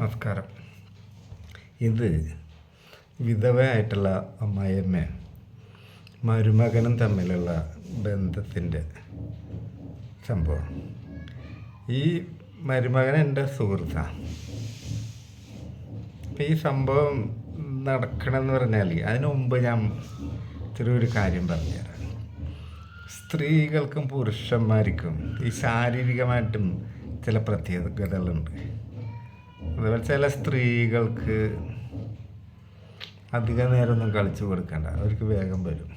നമസ്കാരം. ഇത് വിധവയായിട്ടുള്ള അമ്മായിയമ്മ മരുമകനും തമ്മിലുള്ള ബന്ധത്തിന്റെ സംഭവം. ഈ മരുമകൻ എന്റെ സുഹൃത്താണ് അപ്പം ഈ സംഭവം നടക്കണമെന്ന് പറഞ്ഞാൽ അതിനു മുമ്പ് ഞാൻ ചെറിയൊരു കാര്യം പറഞ്ഞുതരാം. സ്ത്രീകൾക്കും പുരുഷന്മാർക്കും ഈ ശാരീരികമായിട്ടും ചില പ്രത്യേകതകളുണ്ട്. അതുപോലെ ചില സ്ത്രീകൾക്ക് അധിക നേരമൊന്നും കളിച്ചു കൊടുക്കണ്ട. അവർക്ക് വേഗം വരും.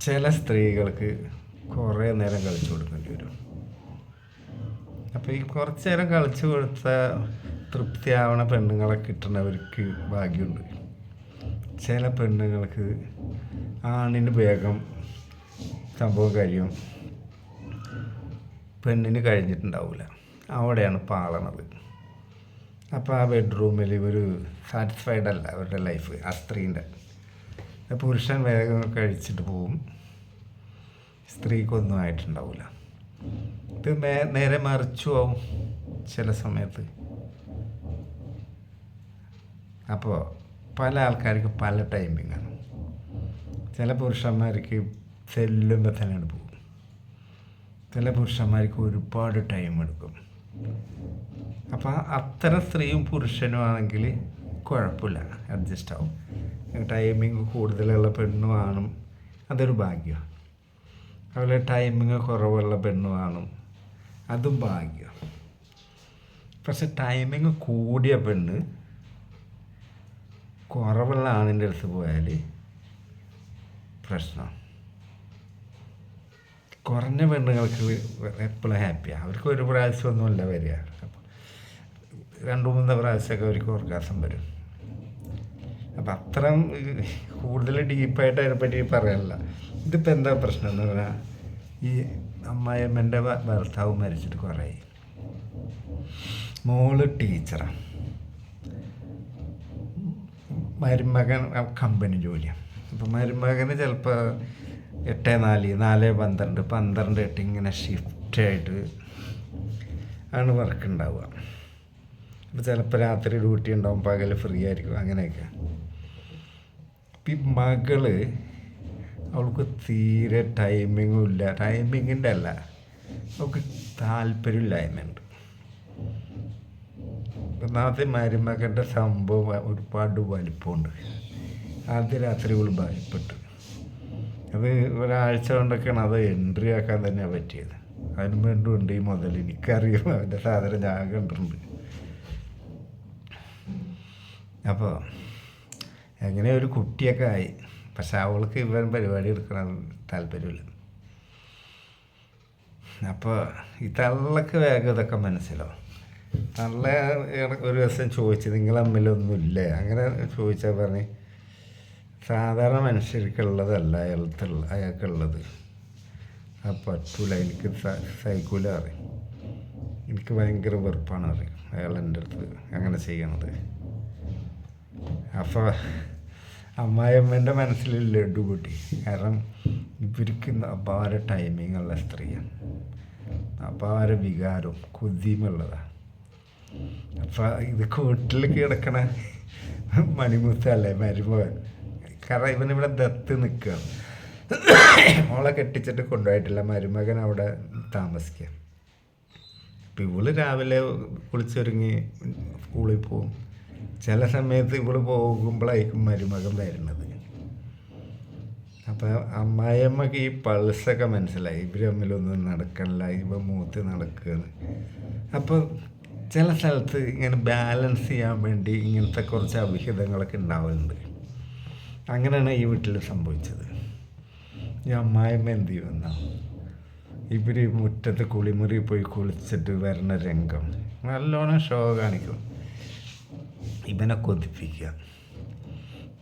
ചില സ്ത്രീകൾക്ക് കുറേ നേരം കളിച്ചു കൊടുക്കേണ്ടി വരും. അപ്പോൾ ഈ കുറച്ച് നേരം കളിച്ചു കൊടുത്ത തൃപ്തിയാവണ പെണ്ണുങ്ങളെ കിട്ടണവർക്ക് ഭാഗ്യമുണ്ട്. ചില പെണ്ണുങ്ങൾക്ക് ആണിന് വേഗം സംഭവം കഴിയും. പെണ്ണിന് കഴിഞ്ഞിട്ടുണ്ടാവില്ല അവിടെയാണ് പാളണത്. അപ്പോൾ ആ ബെഡ്റൂമിൽ ഇവർ സാറ്റിസ്ഫൈഡ് അല്ല അവരുടെ ലൈഫ് ആ സ്ത്രീന്റെ പുരുഷൻ വേഗം കഴിച്ചിട്ട് പോവും. സ്ത്രീക്കൊന്നും ആയിട്ടുണ്ടാവില്ല ഇത് നേരെ മറിച്ചു ആവും ചില സമയത്ത്. അപ്പോൾ പല ആൾക്കാർക്ക് പല ടൈമിങ്ങാണ് ചില പുരുഷന്മാർക്ക് ചെല്ലുമ്പോൾ തന്നെയാണ് പോകും ചില പുരുഷന്മാർക്ക് ഒരുപാട് ടൈം എടുക്കും. അപ്പോൾ അത്തരം സ്ത്രീയും പുരുഷനും ആണെങ്കിൽ കുഴപ്പമില്ല. അഡ്ജസ്റ്റ് ആവും. ടൈമിങ് കൂടുതലുള്ള പെണ്ണും ആണും അതൊരു ഭാഗ്യമാണ് അതുപോലെ ടൈമിങ് കുറവുള്ള പെണ്ണും ആണും അതും ഭാഗ്യം. പക്ഷെ ടൈമിങ് കൂടിയ പെണ്ണ് കുറവുള്ള ആണിന്റെ അടുത്ത് പോയാൽ പ്രശ്നം. കുറഞ്ഞ പെണ്ണുങ്ങൾക്ക് എപ്പോഴും ഹാപ്പിയാണ് അവർക്ക് ഒരു പ്രാവശ്യമൊന്നുമല്ല വരിക. അപ്പോൾ രണ്ട് മൂന്ന് പ്രാവശ്യമൊക്കെ അവർക്ക് ഓർഗാസം വരും. അപ്പം അത്രയും കൂടുതൽ ഡീപ്പായിട്ട് അതിനെപ്പറ്റി പറയാനില്ല. ഇതിപ്പോൾ എന്താ പ്രശ്നം എന്ന് പറഞ്ഞാൽ ഈ അമ്മായിയമ്മന്റെ ഭർത്താവ് മരിച്ചിട്ട് കുറേ മോൾ ടീച്ചറാണ് മരുമകൻ കമ്പനി ജോലിയാണ് അപ്പം മരുമകന് ചിലപ്പോൾ എട്ട് നാല് നാല് പന്ത്രണ്ട് പന്ത്രണ്ട് എട്ട് ഇങ്ങനെ ഷിഫ്റ്റ് ആയിട്ട് ആണ് വർക്ക് ഉണ്ടാവുക അപ്പോൾ ചിലപ്പോൾ രാത്രി ഡ്യൂട്ടി ഉണ്ടാവും പകൽ ഫ്രീ ആയിരിക്കും അങ്ങനെയൊക്കെ. ഇപ്പം ഈ മകൾ അവൾക്ക് തീരെ ടൈമിങ്ങും ഇല്ല. ടൈമിങ്ങിന്റെ അല്ല. അവൾക്ക് താല്പര്യമില്ലായ്മയുണ്ട് ഒന്നാമത്തെ മരുമകന്റെ സംഭവം ഒരുപാട് വലിപ്പമുണ്ട്. ആദ്യ രാത്രി ഇവൾ ഭയപ്പെട്ടു. അത് ഒരാഴ്ച കൊണ്ടൊക്കെയാണ് അത് എൻട്രി ആക്കാൻ തന്നെയാണ് പറ്റിയത്. അതിന് വേണ്ടി ഉണ്ട് ഈ മുതൽ എനിക്കറിയാം അവന്റെ സാധനം ഞാൻ കണ്ടിട്ടുണ്ട്. അപ്പോൾ എങ്ങനെ ഒരു കുട്ടിയൊക്കെ ആയി. പക്ഷെ അവൾക്ക് ഇവൻ പരിപാടി എടുക്കണം താല്പര്യമില്ല. അപ്പോൾ ഈ തള്ളക്ക് വേഗം ഇതൊക്കെ മനസ്സിലാവും. തള്ള ഒരു ദിവസം ചോദിച്ചു നിങ്ങൾ തമ്മിലൊന്നുമില്ലേ അങ്ങനെ ചോദിച്ചാൽ പറഞ്ഞ് സാധാരണ മനുഷ്യർക്കുള്ളതല്ല അയാൾക്കുള്ള അയാൾക്കുള്ളത്. ആ പറ്റൂല എനിക്ക് സഹിക്കൂല അറിയും എനിക്ക് ഭയങ്കര വെറുപ്പാണ് അറിയും അയാൾ എന്റെ അടുത്ത് അങ്ങനെ ചെയ്യണത്. അപ്പോൾ അമ്മായിയമ്മേന്റെ മനസ്സിൽ ലഡു കൂട്ടി കാരണം ഇവർക്ക് അപാര അവരെ ഉള്ള സ്ത്രീയാണ്. അപാര വികാരവും കൊതിയുമുള്ളതാണ് അപ്പോൾ ഇത് കൂട്ടിൽ കിടക്കണ മണിമുത്തല്ലേ മരുമകൻ കാരണം ഇവൻ ഇവിടെ ദത്ത് നിൽക്കുകയാണ് മോളെ കെട്ടിച്ചിട്ട് കൊണ്ടുപോയിട്ടില്ല. മരുമകൻ അവിടെ താമസിക്കുക അപ്പം ഇവൾ രാവിലെ കുളിച്ചൊരുങ്ങി സ്കൂളിൽ പോവും. ചില സമയത്ത് ഇവൾ പോകുമ്പോഴായിരിക്കും മരുമകൻ വരുന്നത്. അപ്പം അമ്മായിയമ്മക്ക് ഈ പൾസൊക്കെ മനസ്സിലായി. ഇവർ തമ്മിലൊന്നും നടക്കണില്ല. ഇവ മൂത്ത് നടക്കുകയാണ് അപ്പോൾ ചില സ്ഥലത്ത് ഇങ്ങനെ ബാലൻസ് ചെയ്യാൻ വേണ്ടി ഇങ്ങനത്തെ കുറച്ച് അവിഹിതങ്ങളൊക്കെ ഉണ്ടാവുന്നുണ്ട്. അങ്ങനെയാണ് ഈ വീട്ടിൽ സംഭവിച്ചത്. ഈ അമ്മായിമ്മ എന്ത് ചെയ്യുമെന്ന? ഇവർ മുറ്റത്ത് കുളിമുറി പോയി കുളിച്ചിട്ട് വരുന്ന രംഗം. നല്ലോണം ഷോ കാണിക്കും. ഇവനെ കൊതിപ്പിക്കുക.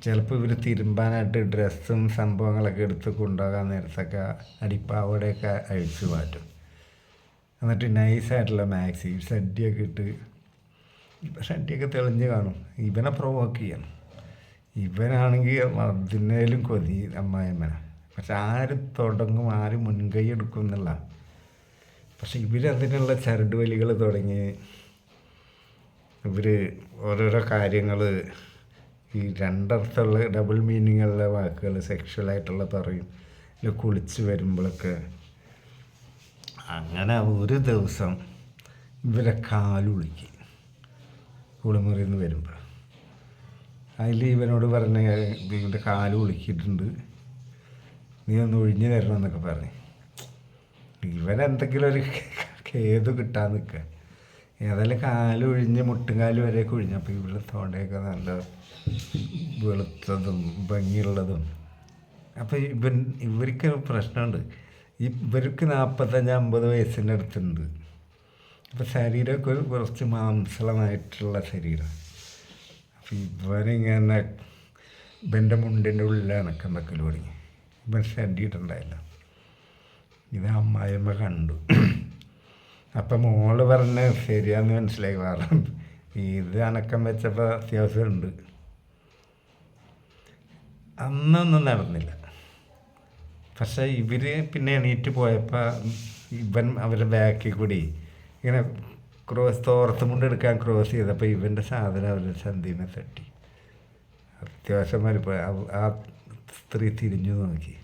ചിലപ്പോൾ ഇവർ തിരുമ്പാനായിട്ട് ഡ്രസ്സും സംഭവങ്ങളൊക്കെ എടുത്ത് കൊണ്ടുപോകാൻ നേരത്തൊക്കെ അടിപ്പാവടെയൊക്കെ അഴിച്ചു മാറ്റും. എന്നിട്ട് നൈസായിട്ടുള്ള മാക്സി ഷഡ്ഡിയൊക്കെ ഇട്ട് ഷഡ്ഡിയൊക്കെ തെളിഞ്ഞ് കാണും. ഇവനെ പ്രൊവോക്ക് ചെയ്യണം. ഇവനാണെങ്കിൽ അതിനേലും കൊതി അമ്മായിമ്മന പക്ഷെ ആര് തുടങ്ങും ആര് മുൻകൈ എടുക്കും എന്നുള്ള. പക്ഷെ ഇവരതിനുള്ള ചരട് വലികൾ തുടങ്ങി ഇവർ ഓരോരോ കാര്യങ്ങൾ ഈ രണ്ടർത്ഥമുള്ള ഡബിൾ മീനിങ്ങുള്ള വാക്കുകൾ സെക്ഷുവലായിട്ടുള്ള പറയും. കുളിച്ച് വരുമ്പോഴൊക്കെ അങ്ങനെ ഒരു ദിവസം ഇവരെ കാലുളിക്ക്. കുളിമുറിയിൽ നിന്ന് വരുമ്പോൾ അതിൽ ഇവനോട് പറഞ്ഞ ഇവന്റെ കാൽ ഒളിക്കിട്ടുണ്ട് നീ ഒന്ന് ഒഴിഞ്ഞു തരണം എന്നൊക്കെ പറഞ്ഞു. ഇവൻ എന്തെങ്കിലും ഒരു കേത് കിട്ടാൻ നിൽക്കുക. ഏതായാലും കാൽ ഒഴിഞ്ഞ് മുട്ടുംകാൽ വരെയൊക്കെ ഒഴിഞ്ഞു. അപ്പോൾ ഇവിടെ തോണ്ടയൊക്കെ നല്ല വെളുത്തതും ഭംഗിയുള്ളതും. അപ്പോൾ ഇവൻ ഇവർക്ക് പ്രശ്നമുണ്ട്. ഇവർക്ക് നാൽപ്പത്തഞ്ച് അമ്പത് വയസ്സിന്റെ അടുത്തുണ്ട്. അപ്പോൾ ശരീരമൊക്കെ കുറച്ച് മാംസളമായിട്ടുള്ള ശരീരം. ഇവനിങ്ങനെ ഇവന്റെ മുണ്ടിന്റെ ഉള്ളിലാണ് കന്നക്കൽ തുടങ്ങി. ഇവൻ ഷഡിയിട്ടുണ്ടായില്ല ഇത് അമ്മായിമ്മ കണ്ടു. അപ്പം മോൾ പറഞ്ഞ് ശരിയാന്ന് മനസ്സിലായി. വേറെ ഇത് അനക്കം വെച്ചപ്പോൾ അത്യാവശ്യമുണ്ട്. അന്നൊന്നും നടന്നില്ല. പക്ഷേ ഇവർ പിന്നെ എണീറ്റ് പോയപ്പോൾ ഇവൻ അവരുടെ ബാക്കിൽ കൂടി ഇങ്ങനെ ക്രോസ് തോർത്ത് മുണ്ട് എടുക്കാൻ ക്രോസ് ചെയ്തപ്പോൾ ഇവന്റെ സാധനം അവരുടെ സന്ധിനെ തട്ടി. അത്യാവശ്യം വലിപ്പം ആ- സ്ത്രീ തിരിഞ്ഞു നോക്കി.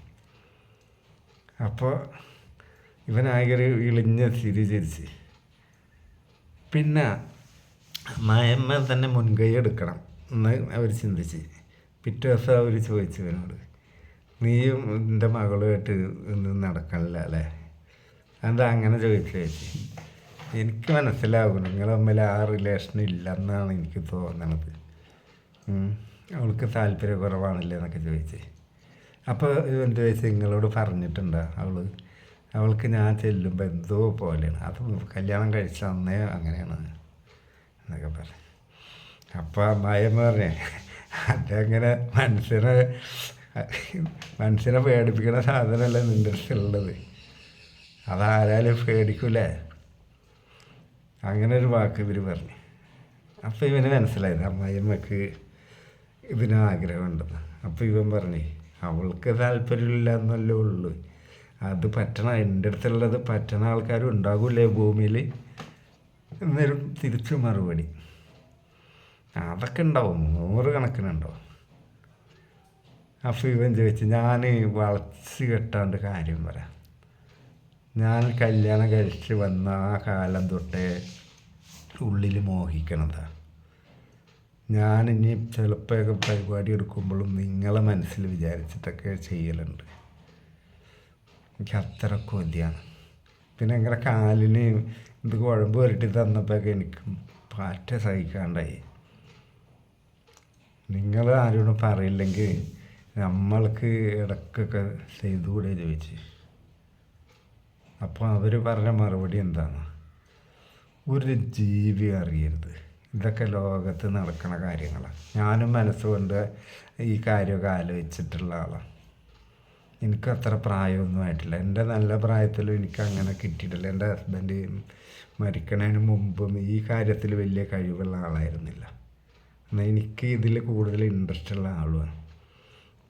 അപ്പോൾ ഇവനാകെ ഇളിഞ്ഞ ചിരി ചിരിച്ച് പിന്നെ മയമ്മ തന്നെ മുൻകൈ എടുക്കണം എന്ന് അവർ ചിന്തിച്ച്. പിറ്റേ ദിവസം അവർ ചോദിച്ചു ഇവനോട് നീയും എന്റെ മകളുമായിട്ട് ഇന്ന് നടക്കണില്ല അല്ലേ? എന്താ അങ്ങനെ ചോദിച്ചു ചേച്ചി എനിക്ക് മനസ്സിലാവും നിങ്ങൾ തമ്മിൽ ആ റിലേഷൻ ഇല്ലെന്നാണ് എനിക്ക് തോന്നണത്. അവൾക്ക് താല്പര്യക്കുറവാണല്ലേ എന്നൊക്കെ ചോദിച്ചേ. അപ്പോൾ എന്ത് ചോദിച്ചാൽ നിങ്ങളോട് പറഞ്ഞിട്ടുണ്ടോ അവൾ അവൾക്ക് ഞാൻ ചെല്ലുമ്പോൾ എന്തോ പോലെയാണ്. അത് കല്യാണം കഴിച്ച അന്നേ അങ്ങനെയാണ് എന്നൊക്കെ പറഞ്ഞു അപ്പോൾ അമ്മായിയമ്മ പറഞ്ഞേ അതങ്ങനെ മനുഷ്യനെ മനുഷ്യനെ പേടിപ്പിക്കുന്ന സാധനമല്ല നിന്റെ അടുത്തുള്ളത്. അതാരാലും പേടിക്കൂലേ? അങ്ങനെ ഒരു വാക്ക് ഇവർ പറഞ്ഞു. അപ്പോൾ ഇവന് മനസ്സിലായത് അമ്മായിയമ്മക്ക് ഇതിന് ആഗ്രഹമുണ്ടെന്ന്. അപ്പോൾ ഇവൻ പറഞ്ഞേ അവൾക്ക് താല്പര്യമില്ല എന്നല്ലേ ഉള്ളൂ. അത് പറ്റണ എന്റെ അടുത്തുള്ളത് പറ്റണ ആൾക്കാരും ഉണ്ടാകില്ലേ ഭൂമിയിൽ എന്നൊരു തിരിച്ചു മറുപടി. അതൊക്കെ ഉണ്ടാവും നൂറ് കണക്കിനുണ്ടാവും അപ്പോൾ ഇവൻ ചോദിച്ചു ഞാൻ വളച്ച് കെട്ടാണ്ട് കാര്യം പറയാം. ഞാൻ കല്യാണം കഴിച്ച് വന്ന ആ കാലം തൊട്ടേ ഉള്ളിൽ മോഹിക്കണതാണ് ഞാൻ ഇനി ചിലപ്പോഴൊക്കെ പരിപാടി എടുക്കുമ്പോഴും നിങ്ങളെ മനസ്സിൽ വിചാരിച്ചിട്ടൊക്കെ ചെയ്യലുണ്ട്. എനിക്ക് അത്ര കൊതിയാണ് പിന്നെ ഇങ്ങനെ കാലിന് ഇത് കുഴമ്പ് വരട്ടി തന്നപ്പോഴൊക്കെ എനിക്ക് പാറ്റ സഹിക്കാണ്ടായി. നിങ്ങൾ ആരോടും പറയില്ലെങ്കിൽ നമ്മൾക്ക് ഇടക്കൊക്കെ ചെയ്തുകൂടെ ചോദിച്ച്. അപ്പോൾ അവർ പറഞ്ഞ മറുപടി എന്താണ്? ഒരു ജീവി അറിയരുത്. ഇതൊക്കെ ലോകത്ത് നടക്കുന്ന കാര്യങ്ങളാണ് ഞാനും മനസ്സുകൊണ്ട് ഈ കാര്യമൊക്കെ ആലോചിച്ചിട്ടുള്ള ആളാണ് എനിക്ക് അത്ര പ്രായമൊന്നും ആയിട്ടില്ല. എന്റെ നല്ല പ്രായത്തിലും എനിക്ക് അങ്ങനെ കിട്ടിയിട്ടില്ല. എന്റെ ഹസ്ബൻഡ് മരിക്കണതിന് മുമ്പും ഈ കാര്യത്തിൽ വലിയ കഴിവുള്ള ആളായിരുന്നില്ല. എന്നാൽ എനിക്ക് ഇതിൽ കൂടുതൽ ഇൻട്രസ്റ്റ് ഉള്ള ആളുമാണ്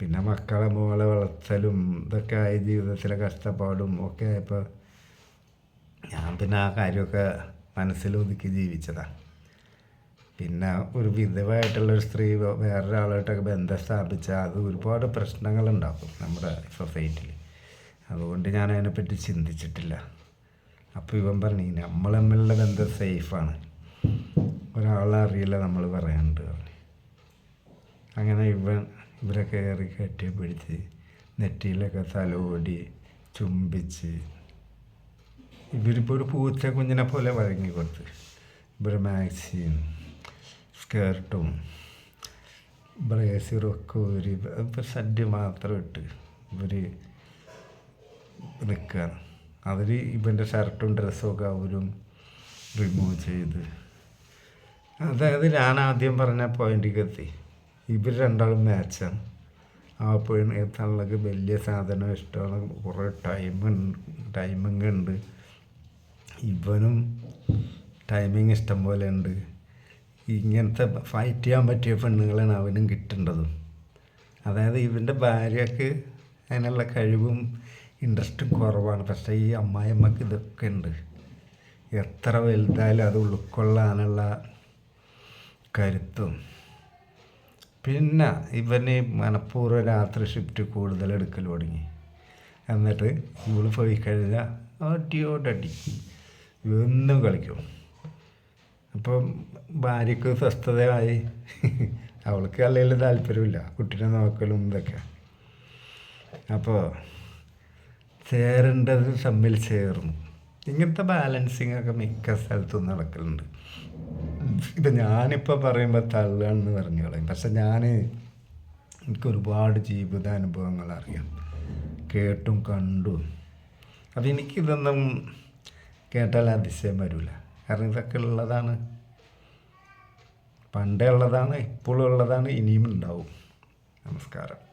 പിന്നെ മക്കളെ മോളെ വളർത്തലും ഇതൊക്കെ ആയ ജീവിതത്തിലെ കഷ്ടപ്പാടും ഒക്കെ ആയപ്പോൾ ഞാൻ പിന്നെ ആ കാര്യമൊക്കെ മനസ്സിലൊതുക്കി ജീവിച്ചതാണ് പിന്നെ ഒരു വിധവായിട്ടുള്ളൊരു സ്ത്രീ വേറൊരാളായിട്ടൊക്കെ ബന്ധം സ്ഥാപിച്ചാൽ അത് ഒരുപാട് പ്രശ്നങ്ങളുണ്ടാക്കും നമ്മുടെ സൊസൈറ്റിയിൽ. അതുകൊണ്ട് ഞാൻ അതിനെപ്പറ്റി ചിന്തിച്ചിട്ടില്ല. അപ്പോൾ ഇവൻ പറഞ്ഞു നമ്മൾ തമ്മിലുള്ള ബന്ധം സേഫാണ്. ഒരാളെ അറിയില്ല നമ്മൾ പറയാനുണ്ട് പറഞ്ഞു. അങ്ങനെ ഇവൻ ഇവരെ കയറി കെട്ടിപ്പിടിച്ച് നെറ്റിയിലൊക്കെ തലോടി ചുംബിച്ച് ഇവരിപ്പോൾ ഒരു പൂച്ച കുഞ്ഞിനെ പോലെ വഴങ്ങി കൊടുത്ത് ഇവർ മാക്സിയും സ്കേർട്ടും ബ്രേസറും ഒക്കെ ഒരു ഇപ്പോൾ സദ്യ മാത്രം ഇട്ട് ഇവർ നിൽക്കുകയാണ് അവർ ഇവന്റെ ഷർട്ടും ഡ്രസ്സും ഒക്കെ അവരും റിമൂവ് ചെയ്ത്. അതായത് ഞാൻ ആദ്യം പറഞ്ഞ പോയിന്റിലേക്ക് എത്തി ഇവർ രണ്ടാളും മാച്ചാണ് ആ പെണ്ണ് തള്ളക്ക് വലിയ സാധനം ഇഷ്ടമാണ്. കുറേ ടൈം ടൈമിങ് ഉണ്ട്. ഇവനും ടൈമിങ് ഇഷ്ടം പോലെ ഉണ്ട്. ഇങ്ങനത്തെ ഫൈറ്റ് ചെയ്യാൻ പറ്റിയ പെണ്ണുങ്ങളാണ് അവനും കിട്ടേണ്ടതും. അതായത് ഇവന്റെ ഭാര്യക്ക് അതിനുള്ള കഴിവും ഇൻട്രസ്റ്റും കുറവാണ്. പക്ഷേ ഈ അമ്മായിമ്മക്ക് ഇതൊക്കെ ഉണ്ട്. എത്ര വലുതായാലും അത് ഉൾക്കൊള്ളാനുള്ള കരുത്തും. പിന്നെ ഇവന് മനഃപൂർവം രാത്രി ഷിഫ്റ്റ് കൂടുതൽ എടുക്കൽ തുടങ്ങി. എന്നിട്ട് ഇവൾ പോയി കഴിഞ്ഞാൽ അടിയോടടി. എന്നും കളിക്കും. അപ്പം ഭാര്യക്ക് സ്വസ്ഥതയായി. അവൾക്ക് അല്ലെങ്കിൽ താല്പര്യമില്ല. കുട്ടീനെ നോക്കലും ഇതൊക്കെ. അപ്പോൾ ചേരേണ്ടത് തമ്മിൽ ചേർന്നു. ഇങ്ങനത്തെ ബാലൻസിങ് ഒക്കെ മിക്ക സ്ഥലത്തും നടക്കലുണ്ട്. ഇപ്പം ഞാനിപ്പോൾ പറയുമ്പോൾ തള്ളാണെന്ന് പറഞ്ഞു കളയും. പക്ഷെ ഞാൻ എനിക്ക് ഒരുപാട് ജീവിതാനുഭവങ്ങൾ അറിയാം. കേട്ടും കണ്ടും. അപ്പം എനിക്കിതൊന്നും കേട്ടാൽ അതിശയം വരില്ല കാരണം ഇതൊക്കെ ഉള്ളതാണ്. പണ്ടേ ഉള്ളതാണ് ഇപ്പോഴും ഉള്ളതാണ് ഇനിയും ഉണ്ടാവും. നമസ്കാരം.